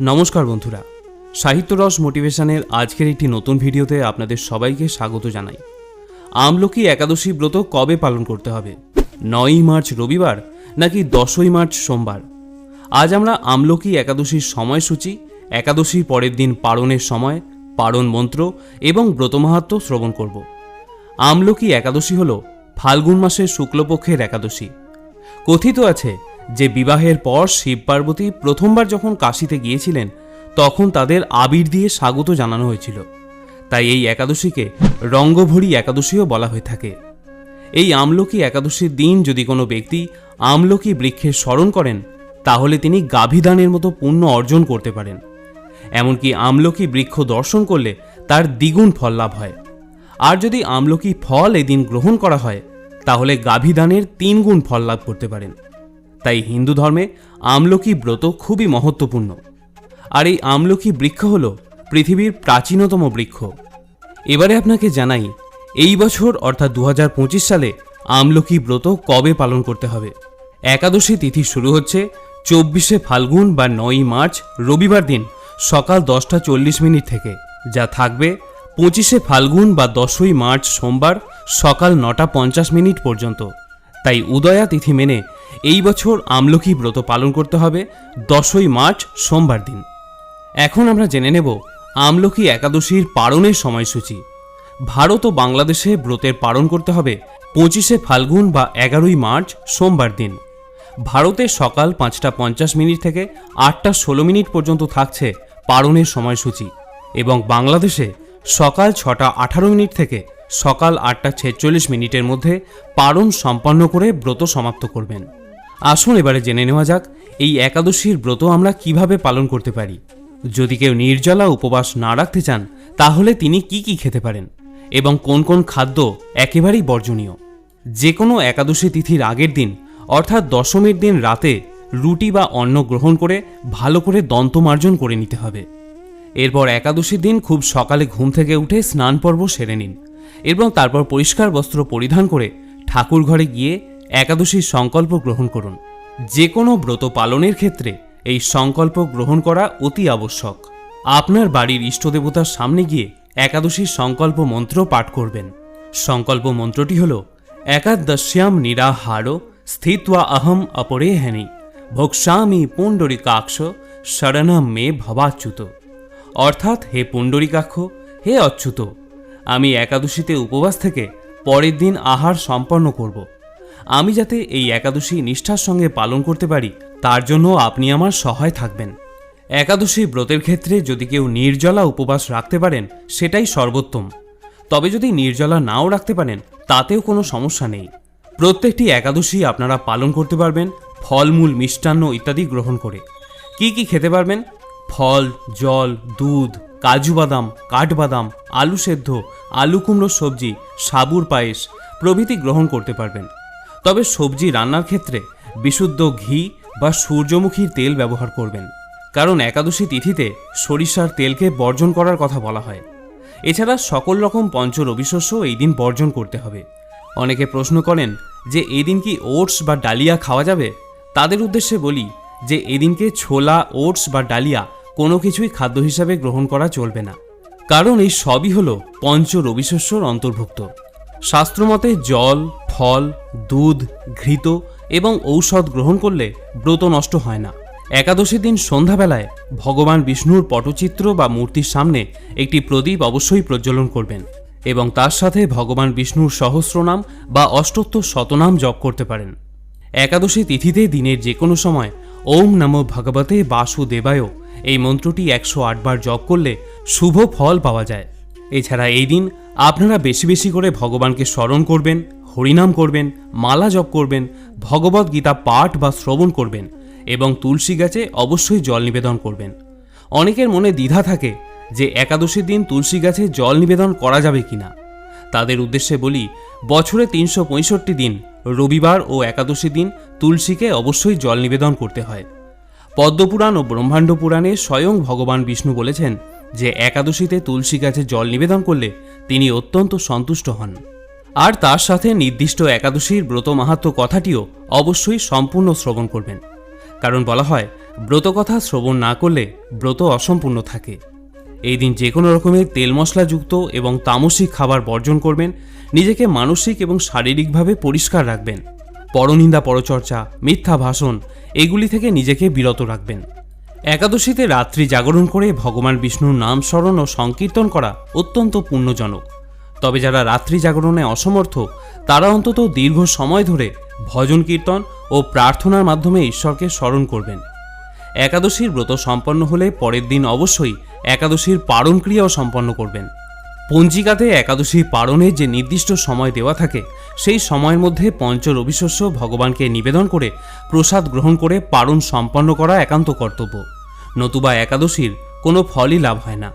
নমস্কার বন্ধুরা। সাহিত্যরস মোটিভেশনের আজকের একটি নতুন ভিডিওতে আপনাদের সবাইকে স্বাগত জানাই। আমলকি একাদশী ব্রত কবে পালন করতে হবে? নয়ই মার্চ রবিবার নাকি দশই মার্চ সোমবার? আজ আমরা আমলকি একাদশীর সময়সূচি, একাদশীর পরের দিন পারণের সময় পারণ মন্ত্র এবং ব্রতমাহাত্ম শ্রবণ করব। আমলকি একাদশী হল ফাল্গুন মাসের শুক্লপক্ষের একাদশী। কথিত আছে যে বিবাহের পর শিব পার্বতী প্রথমবার যখন কাশিতে গিয়েছিলেন, তখন তাদের আবির দিয়ে স্বাগত জানানো হয়েছিল। তাই এই একাদশীকে রঙ্গভরি একাদশীও বলা হয়ে থাকে। এই আমলকি একাদশীর দিন যদি কোনো ব্যক্তি আমলকি বৃক্ষের স্মরণ করেন, তাহলে তিনি গাভীদানের মতো পুণ্য অর্জন করতে পারেন। এমনকি আমলকি বৃক্ষ দর্শন করলে তার দ্বিগুণ ফল লাভ হয়। আর যদি আমলকি ফল এদিন গ্রহণ করা হয়, তাহলে গাভীদানের তিন গুণ ফল লাভ করতে পারেন। তাই হিন্দু ধর্মে আমলকি ব্রত খুবই মহত্বপূর্ণ। আর এই আমলকি বৃক্ষ হল পৃথিবীর প্রাচীনতম বৃক্ষ। এবারে আপনাকে জানাই, এই বছর অর্থাৎ দু হাজার পঁচিশ সালে আমলকি ব্রত কবে পালন করতে হবে? একাদশী তিথি শুরু হচ্ছে চব্বিশে ফাল্গুন বা নয়ই মার্চ রবিবার দিন সকাল দশটা চল্লিশ মিনিট থেকে, যা থাকবে পঁচিশে ফাল্গুন বা দশই মার্চ সোমবার সকাল নটা পঞ্চাশ মিনিট পর্যন্ত। তাই উদয়া তিথি মেনে এই বছর আমলকি ব্রত পালন করতে হবে, দশই মার্চ সোমবার দিন। এখন আমরা জেনে নেব আমলকি একাদশীর পালনের সময়সূচি। ভারত ও বাংলাদেশে ব্রতের পালন করতে হবে পঁচিশে ফাল্গুন বা এগারোই মার্চ সোমবার দিন। ভারতে সকাল পাঁচটা পঞ্চাশ মিনিট থেকে আটটা ষোলো মিনিট পর্যন্ত থাকছে পালনের সময়সূচি এবং বাংলাদেশে সকাল ছটা আঠারো মিনিট থেকে সকাল আটটা ছেচল্লিশ মিনিটের মধ্যে পালন সম্পন্ন করে ব্রত সমাপ্ত করবেন। আসুন এবারে জেনে নেওয়া যাক, এই একাদশীর ব্রত আমরা কীভাবে পালন করতে পারি? যদি কেউ নির্জলা উপবাস না রাখতে চান, তাহলে তিনি কি কি খেতে পারেন? এবং কোন কোন খাদ্য একেবারেই বর্জনীয়? যে কোনো একাদশী তিথির আগের দিন, অর্থাৎ দশমীর দিন রাতে, রুটি বা অন্ন গ্রহণ করে ভালো করে দন্তমার্জন করে নিতে হবে। এরপর একাদশীর দিন খুব সকালে ঘুম থেকে উঠে স্নান পর্ব সেরে নিন এবং তারপর পরিষ্কার বস্ত্র পরিধান করে ঠাকুর ঘরে গিয়ে একাদশীর সংকল্প গ্রহণ করুন। যে কোনো ব্রত পালনের ক্ষেত্রে এই সংকল্প গ্রহণ করা অতি আবশ্যক। আপনার বাড়ির ইষ্টদেবতার সামনে গিয়ে একাদশীর সংকল্প মন্ত্র পাঠ করবেন। সংকল্প মন্ত্রটি হল, একাদশ্যাম নিরাহার স্থিত্বা অহম অপরে হেনি ভোক্সামি পুণ্ডরিকাক্ষ শরণম মে ভবাচ্যুত। অর্থাৎ, হে পুণ্ডরিকাক্ষ, হে অচ্যুত, আমি একাদশীতে উপবাস থেকে পরের দিন আহার সম্পন্ন করব। আমি যাতে এই একাদশী নিষ্ঠার সঙ্গে পালন করতে পারি, তার জন্য আপনি আমার সহায় থাকবেন। একাদশী ব্রতের ক্ষেত্রে যদি কেউ নির্জলা উপবাস রাখতে পারেন, সেটাই সর্বোত্তম। তবে যদি নির্জলা নাও রাখতে পারেন, তাতেও কোনো সমস্যা নেই। প্রত্যেকটি একাদশী আপনারা পালন করতে পারবেন, ফলমূল, মিষ্টান্ন ইত্যাদি গ্রহণ করে। কি কি খেতে পারবেন? ফল, জল, দুধ, কাজু বাদাম, কাঠবাদাম, আলু সেদ্ধ, আলু কুমড়োর সবজি, সাবুর পায়েস প্রভৃতি গ্রহণ করতে পারবেন। তবে সবজি রান্নার ক্ষেত্রে বিশুদ্ধ ঘি বা সূর্যমুখীর তেল ব্যবহার করবেন। কারণ একাদশী তিথিতে সরিষার তেলকে বর্জন করার কথা বলা হয়। এছাড়া সকল রকম পঞ্চ রবিশস্য এই দিন বর্জন করতে হবে। অনেকে প্রশ্ন করেন যে এদিন কি ওটস বা ডালিয়া খাওয়া যাবে? তাদের উদ্দেশ্যে বলি যে এদিনকে ছোলা, ওটস বা ডালিয়া কোনো কিছুই খাদ্য হিসাবে গ্রহণ করা চলবে না। কারণ এই সবই হলো পঞ্চ রবিশস্যর অন্তর্ভুক্ত। শাস্ত্রমতে জল, ফল, দুধ, ঘৃত এবং ঔষধ গ্রহণ করলে ব্রত নষ্ট হয় না। একাদশী দিন সন্ধ্যাবেলায় ভগবান বিষ্ণুর পটচিত্র বা মূর্তির সামনে একটি প্রদীপ অবশ্যই প্রজ্বলন করবেন এবং তার সাথে ভগবান বিষ্ণুর সহস্রনাম বা অষ্টোত্তর শতনাম জপ করতে পারেন। একাদশী তিথিতে দিনের যে কোনো সময় ওম নমো ভগবতে বাসুদেবায় এই মন্ত্রটি একশো আটবার জপ করলে শুভ ফল পাওয়া যায়। এছাড়া এই দিন আপনারা বেশি বেশি করে ভগবানকে স্মরণ করবেন, হরিনাম করবেন, মালা জপ করবেন, ভগবত গীতা পাঠ বা শ্রবণ করবেন এবং তুলসী গাছে অবশ্যই জল নিবেদন করবেন। অনেকের মনে দ্বিধা থাকে যে একাদশীর দিন তুলসী গাছে জল নিবেদন করা যাবে কিনা। তাদের উদ্দেশ্যে বলি, বছরে তিনশো পঁয়ষট্টি দিন, রবিবার ও একাদশী দিন তুলসীকে অবশ্যই জল নিবেদন করতে হয়। পদ্মপুরাণ ও ব্রহ্মাণ্ড পুরাণে স্বয়ং ভগবান বিষ্ণু বলেছেন যে একাদশীতে তুলসী গাছে জল নিবেদন করলে তিনি অত্যন্ত সন্তুষ্ট হন। আর তার সাথে নির্দিষ্ট একাদশীর ব্রত মাহাত্ম কথাটিও অবশ্যই সম্পূর্ণ শ্রবণ করবেন। কারণ বলা হয় ব্রতকথা শ্রবণ না করলে ব্রত অসম্পূর্ণ থাকে। এই দিন যে কোনো রকমের তেল মশলাযুক্ত এবং তামসিক খাবার বর্জন করবেন, নিজেকে মানসিক এবং শারীরিকভাবে পরিষ্কার রাখবেন। পরনিন্দা পরচর্চা, মিথ্যা ভাষণ, এগুলি থেকে নিজেকে বিরত রাখবেন। একাদশীতে রাত্রি জাগরণ করে ভগবান বিষ্ণুর নাম স্মরণ ও সংকীর্তন করা অত্যন্ত পুণ্যজনক। তবে যারা রাত্রি জাগরণে অসমর্থ, তারা অন্তত দীর্ঘ সময় ধরে ভজন কীর্তন ও প্রার্থনার মাধ্যমে ঈশ্বরকে স্মরণ করবেন। একাদশীর ব্রত সম্পন্ন হলে পরের দিন অবশ্যই একাদশীর পারণ ক্রিয়াও সম্পন্ন করবেন। পঞ্জিকাতে একাদশী পারণের যে নির্দিষ্ট সময় দেওয়া থাকে সেই সময়ের মধ্যে পঞ্চ রবিশস্য ভগবানকে নিবেদন করে প্রসাদ গ্রহণ করে পারণ সম্পন্ন করা একান্ত কর্তব্য। নতুবা একাদশীর কোনো ফলই লাভ হয় না।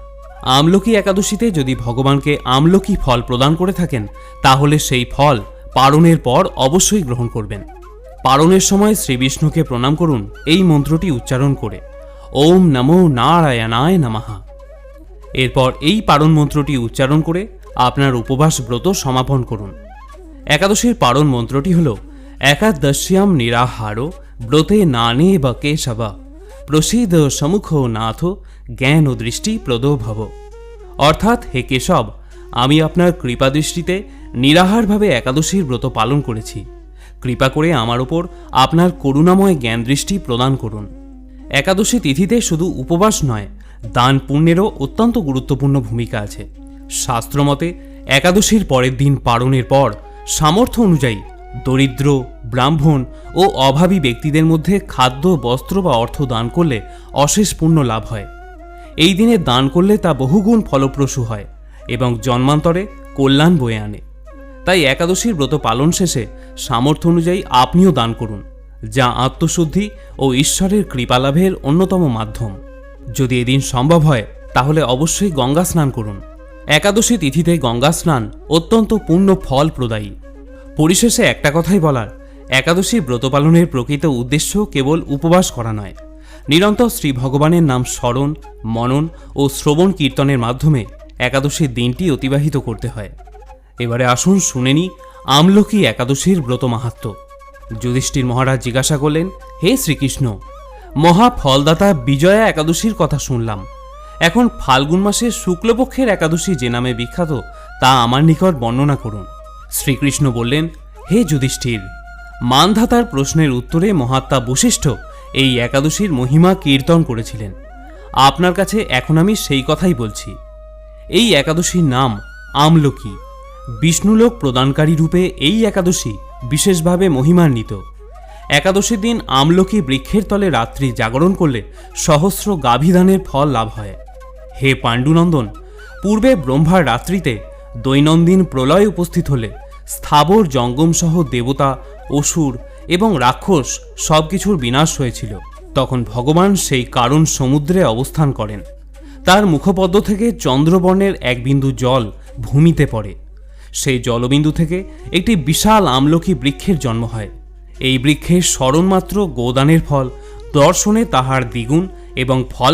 আমলকি একাদশীতে যদি ভগবানকে আমলকি ফল প্রদান করে থাকেন, তাহলে সেই ফল পারণের পর অবশ্যই গ্রহণ করবেন। পারণের সময় শ্রীবিষ্ণুকে প্রণাম করুন এই মন্ত্রটি উচ্চারণ করে, ওম নমো নারায়ণায় নমঃ। এরপর এই পারণ মন্ত্রটি উচ্চারণ করে আপনার উপবাস ব্রত সমাপন করুন। একাদশীর পারণ মন্ত্রটি হল একাদশ্যাম নিরাহার ব্রতে নানে বা কেশব প্রসিদ সমুখ নাথ জ্ঞান ও দৃষ্টি প্রদ ভব অর্থাৎ, হে কেশব, আমি আপনার কৃপা দৃষ্টিতে নিরাহারভাবে একাদশীর ব্রত পালন করেছি। কৃপা করে আমার ওপর আপনার করুণাময় জ্ঞান দৃষ্টি প্রদান করুন। একাদশী তিথিতে শুধু উপবাস নয়, দান পুণ্যেরও অত্যন্ত গুরুত্বপূর্ণ ভূমিকা আছে। শাস্ত্রমতে একাদশীর পরের দিন পালনের পর সামর্থ্য অনুযায়ী দরিদ্র, ব্রাহ্মণ ও অভাবী ব্যক্তিদের মধ্যে খাদ্য, বস্ত্র বা অর্থ দান করলে অশেষ পুণ্য লাভ হয়। এই দিনে দান করলে তা বহুগুণ ফলপ্রসূ হয় এবং জন্মান্তরে কল্যাণ বয়ে আনে। তাই একাদশীর ব্রত পালন শেষে সামর্থ্য অনুযায়ী আপনিও দান করুন, যা আত্মশুদ্ধি ও ঈশ্বরের কৃপালাভের অন্যতম মাধ্যম। যদি এদিন সম্ভব হয়, তাহলে অবশ্যই গঙ্গা স্নান করুন। একাদশী তিথিতে গঙ্গা স্নান অত্যন্ত পূর্ণ ফল প্রদায়ী। পরিশেষে একটা কথাই বলার, একাদশী ব্রত পালনের প্রকৃত উদ্দেশ্য কেবল উপবাস করা নয়। নিরন্তর শ্রী ভগবানের নাম স্মরণ, মনন ও শ্রবণ কীর্তনের মাধ্যমে একাদশীর দিনটি অতিবাহিত করতে হয়। এবারে আসুন শুনেনি আমলকি একাদশীর ব্রত মাহাত্ম্য যুধিষ্ঠির মহারাজ জিজ্ঞাসা করলেন, হে শ্রীকৃষ্ণ, মহা ফলদাতা বিজয়া একাদশীর কথা শুনলাম। এখন ফাল্গুন মাসে শুক্লপক্ষের একাদশী যে নামে বিখ্যাত, তা আমার নিকট বর্ণনা করুন। শ্রীকৃষ্ণ বললেন, হে যুধিষ্ঠির, মানধাতার প্রশ্নের উত্তরে মহাত্মা বশিষ্ঠ এই একাদশীর মহিমা কীর্তন করেছিলেন। আপনার কাছে এখন আমি সেই কথাই বলছি। এই একাদশীর নাম আমলকি। বিষ্ণুলোক প্রদানকারী রূপে এই একাদশী বিশেষভাবে মহিমান্বিত। একাদশীর দিন আমলকি বৃক্ষের তলে রাত্রি জাগরণ করলে সহস্র গাভিধানের ফল লাভ হয়। হে পাণ্ডুনন্দন, পূর্বে ব্রহ্মার রাত্রিতে দৈনন্দিন প্রলয় উপস্থিত হলে স্থাবর জঙ্গমসহ দেবতা, অসুর এবং রাক্ষস সব কিছুর বিনাশ হয়েছিল। তখন ভগবান সেই কারণ সমুদ্রে অবস্থান করেন। তার মুখপদ্ম থেকে চন্দ্রবর্ণের এক বিন্দু জল ভূমিতে পড়ে। সেই জলবিন্দু থেকে একটি বিশাল আমলকি বৃক্ষের জন্ম হয়। এই বৃক্ষের স্মরণমাত্র গোদানের ফল, দর্শনে তাহার দ্বিগুণ এবং ফল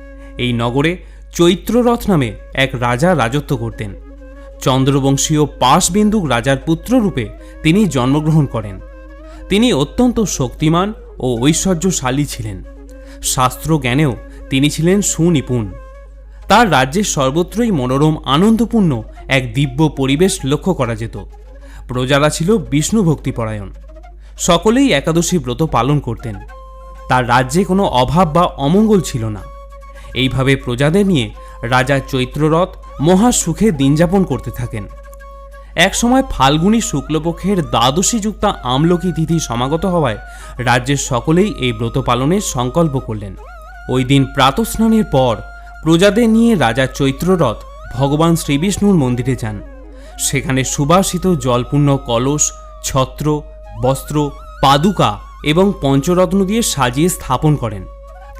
এই নগরে চৈত্ররথ নামে এক রাজা রাজত্ব করতেন। চন্দ্রবংশীয় পাশবিন্দুক রাজার পুত্ররূপে তিনি জন্মগ্রহণ করেন। তিনি অত্যন্ত শক্তিমান ও ঐশ্বর্যশালী ছিলেন। শাস্ত্র জ্ঞানেও তিনি ছিলেন সুনিপুণ। তার রাজ্যের সর্বত্রই মনোরম, আনন্দপূর্ণ এক দিব্য পরিবেশ লক্ষ্য করা যেত। প্রজারা ছিল বিষ্ণু ভক্তিপরায়ণ। সকলেই একাদশী ব্রত পালন করতেন। তার রাজ্যে কোনো অভাব বা অমঙ্গল ছিল না। এইভাবে প্রজাদের নিয়ে রাজা চৈত্ররথ মহা সুখে দিনযাপন করতে থাকেন। একসময় ফাল্গুনী শুক্লপক্ষের দ্বাদশী যুক্তা আমলকি তিথি সমাগত হওয়ায় রাজ্যের সকলেই এই ব্রত পালনের সংকল্প করলেন। ওই দিন প্রাতস্নানের পর প্রজাদের নিয়ে রাজা চৈত্ররথ ভগবান শ্রীবিষ্ণুর মন্দিরে যান। সেখানে সুবাসিত জলপূর্ণ কলস, ছত্র, বস্ত্র, পাদুকা এবং পঞ্চরত্ন দিয়ে সাজিয়ে স্থাপন করেন।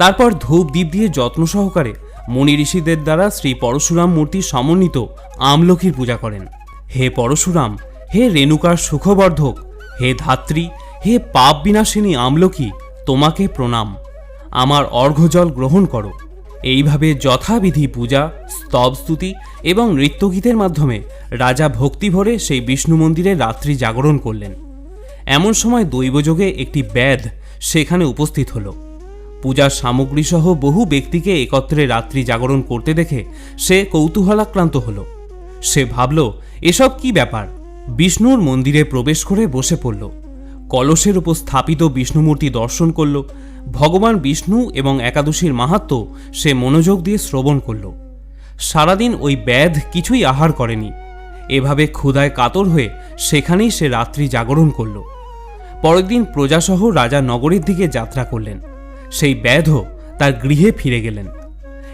তারপর ধূপ দ্বীপ দিয়ে যত্ন সহকারে মণি ঋষিদের দ্বারা শ্রী পরশুরাম মূর্তি সমন্বিত আমলকির পূজা করেন। হে পরশুরাম, হে রেণুকার সুখবর্ধক, হে ধাত্রী, হে পাপ বিনাশিনী আমলকি, তোমাকে প্রণাম। আমার অর্ঘ্যজল গ্রহণ করো। এইভাবে যথাবিধি পূজা, স্তব স্তুতি এবং নৃত্যগীতের মাধ্যমে রাজা ভক্তি ভরে সেই বিষ্ণু মন্দিরে রাত্রি জাগরণ করলেন। এমন সময় দৈবযোগে একটি ব্যাধ সেখানে উপস্থিত হলো। পূজার সামগ্রী সহ বহু ব্যক্তিকে একত্রে রাত্রি জাগরণ করতে দেখে সে কৌতূহলাক্রান্ত হল। সে ভাবল, এসব কি ব্যাপার? বিষ্ণুর মন্দিরে প্রবেশ করে বসে পড়ল। কলসের উপর স্থাপিত বিষ্ণুমূর্তি দর্শন করল। ভগবান বিষ্ণু এবং একাদশীর মাহাত্ম সে মনোযোগ দিয়ে শ্রবণ করল। সারাদিন ওই ব্যাধ কিছুই আহার করেনি। এভাবে ক্ষুধায় কাতর হয়ে সেখানেই সে রাত্রি জাগরণ করল। পরের দিন প্রজাসহ রাজা নগরের দিকে যাত্রা করলেন। সেই ব্যাধও তার গৃহে ফিরে গেলেন।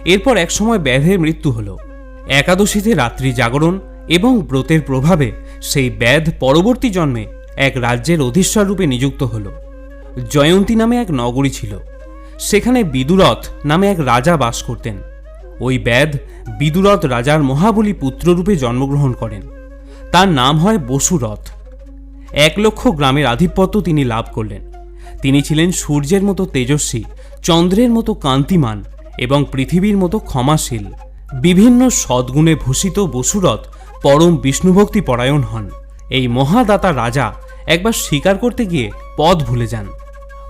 এরপর একসময় ব্যাধের মৃত্যু হল। একাদশীতে রাত্রি জাগরণ এবং ব্রতের প্রভাবে সেই ব্যাধ পরবর্তী জন্মে এক রাজ্যের অধীশ্বর রূপে নিযুক্ত হল। জয়ন্তী নামে এক নগরী ছিল। সেখানে বিদুরথ নামে এক রাজা বাস করতেন। ওই ব্যাধ বিদুরথ রাজার মহাবলী পুত্ররূপে জন্মগ্রহণ করেন। তার নাম হয় বসুরথ। এক লক্ষ গ্রামের আধিপত্য তিনি লাভ করলেন। তিনি ছিলেন সূর্যের মতো তেজস্বী, চন্দ্রের মতো কান্তিমান এবং পৃথিবীর মতো ক্ষমাশীল। বিভিন্ন সদ্গুণে ভূষিত বসুরথ পরম বিষ্ণুভক্তি পরায়ণ হন। এই মহাদাতা রাজা একবার শিকার করতে গিয়ে পথ ভুলে যান।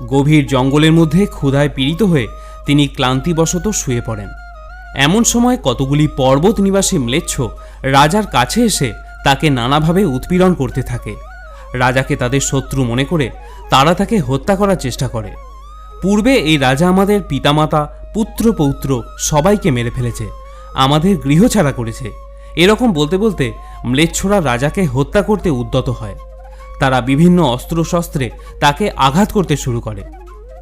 গভীর জঙ্গলের মধ্যে ক্ষুধায় পীড়িত হয়ে তিনি ক্লান্তিবশত শুয়ে পড়েন। এমন সময় কতগুলি পর্বত নিবাসী ম্লেচ্ছ রাজার কাছে এসে তাকে নানাভাবে উৎপীড়ন করতে থাকে। রাজাকে তাদের শত্রু মনে করে তারা তাকে হত্যা করার চেষ্টা করে। পূর্বে এই রাজা আমাদের পিতামাতা, পুত্র পৌত্র সবাইকে মেরে ফেলেছে, আমাদের গৃহ ছাড়া করেছে। এরকম বলতে বলতে ম্লেচ্ছরা রাজাকে হত্যা করতে উদ্যত হয়। তারা বিভিন্ন অস্ত্রশস্ত্রে তাকে আঘাত করতে শুরু করে।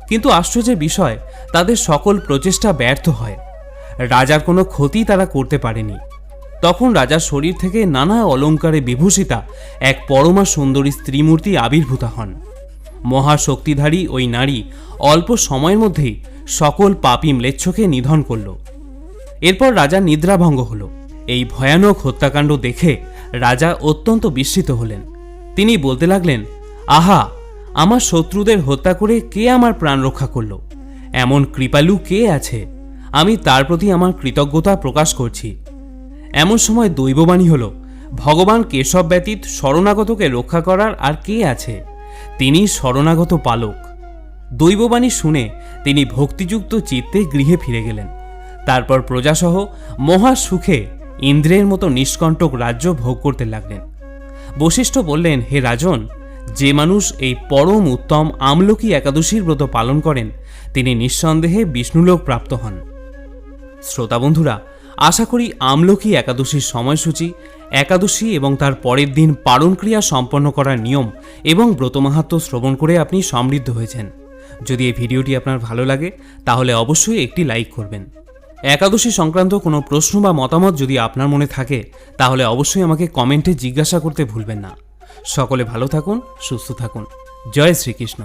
কিন্তু আশ্চর্যের বিষয়, তাদের সকল প্রচেষ্টা ব্যর্থ হয়। রাজার কোনো ক্ষতি তারা করতে পারেনি। তখন রাজার শরীর থেকে নানা অলঙ্কারে বিভূষিতা এক পরমা সুন্দরী স্ত্রীমূর্তি আবির্ভূত হন। মহাশক্তিধারী ওই নারী অল্প সময়ের মধ্যেই সকল পাপী ম্লেচ্ছকে নিধন করল। এরপর রাজা নিদ্রাভঙ্গ হল। এই ভয়ানক হত্যাকাণ্ড দেখে রাজা অত্যন্ত বিস্মিত হলেন। তিনি বলতে লাগলেন, আহা, আমার শত্রুদের হত্যা করে কে আমার প্রাণ রক্ষা করল? এমন কৃপালু কে আছে? আমি তার প্রতি আমার কৃতজ্ঞতা প্রকাশ করছি। এমন সময় দৈববাণী হল, ভগবান কেশব ব্যতীত শরণাগতকে রক্ষা করার আর কে আছে? তিনি শরণাগত পালক। দৈববাণী শুনে তিনি ভক্তিযুক্ত চিত্তে গৃহে ফিরে গেলেন। তারপর প্রজাসহ মহা সুখে ইন্দ্রের মতো নিষ্কণ্টক রাজ্য ভোগ করতে লাগলেন। বশিষ্ঠ বললেন, হে রাজন, যে মানুষ এই পরম উত্তম আমলকি একাদশীর ব্রত পালন করেন, তিনি নিঃসন্দেহে বিষ্ণুলোক প্রাপ্ত হন। শ্রোতা বন্ধুরা আশা করি আমলকি একাদশীর সময়সূচি, একাদশী এবং তার পরের দিন পালন ক্রিয়া সম্পন্ন করার নিয়ম এবং ব্রতমাহাত্ম শ্রবণ করে আপনি সমৃদ্ধ হয়েছেন। যদি এই ভিডিওটি আপনার ভালো লাগে, তাহলে অবশ্যই একটি লাইক করবেন। একাদশী সংক্রান্ত কোনো প্রশ্ন বা মতামত যদি আপনার মনে থাকে, তাহলে অবশ্যই আমাকে কমেন্টে জিজ্ঞাসা করতে ভুলবেন না। সকলে ভালো থাকুন, সুস্থ থাকুন। জয় শ্রীকৃষ্ণ।